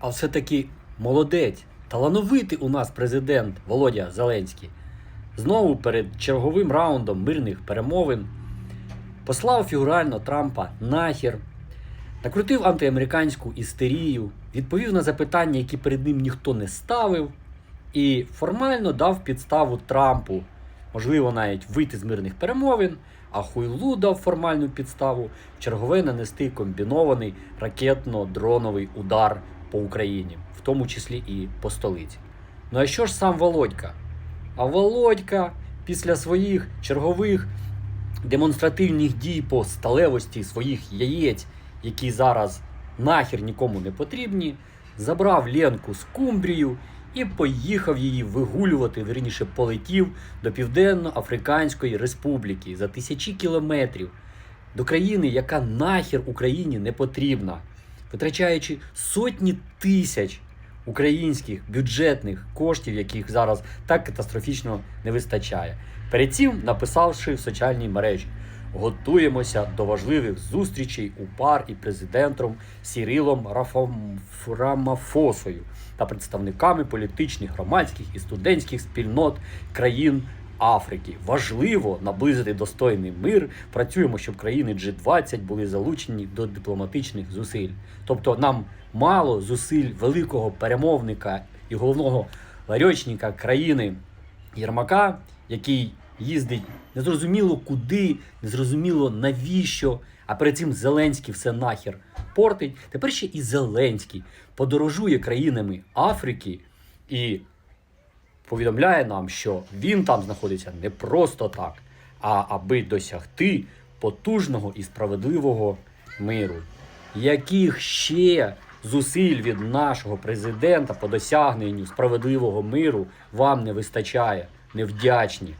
А все-таки молодець, талановитий у нас президент Володя Зеленський. Знову перед черговим раундом мирних перемовин послав фігурально Трампа нахер, накрутив антиамериканську істерію, відповів на запитання, які перед ним ніхто не ставив, і формально дав підставу Трампу, можливо, навіть вийти з мирних перемовин, а хуйлу дав формальну підставу чергове нанести комбінований ракетно-дроновий удар по Україні, в тому числі і по столиці. Ну а що ж сам Володька? А Володька після своїх чергових демонстративних дій по сталевості своїх яєць, які зараз нахер нікому не потрібні, забрав Ленку з Кумбрію і поїхав її вигулювати, вірніше полетів до Південно-Африканської Республіки за тисячі кілометрів до країни, яка нахер Україні не потрібна, витрачаючи сотні тисяч українських бюджетних коштів, яких зараз так катастрофічно не вистачає. Перед цим написавши в соціальній мережі. Готуємося до важливих зустрічей у пар і президентом Сірилом. Рамафосою та представниками політичних, громадських і студентських спільнот країн Африки. Важливо наблизити достойний мир. Працюємо, щоб країни G20 були залучені до дипломатичних зусиль. Тобто нам мало зусиль великого перемовника і головного ларьочника країни Єрмака, який їздить незрозуміло куди, незрозуміло навіщо. А перед цим Зеленський все нахер портить. Тепер ще і Зеленський подорожує країнами Африки і повідомляє нам, що він там знаходиться не просто так, а аби досягти потужного і справедливого миру. Яких ще зусиль від нашого президента по досягненню справедливого миру вам не вистачає, невдячні?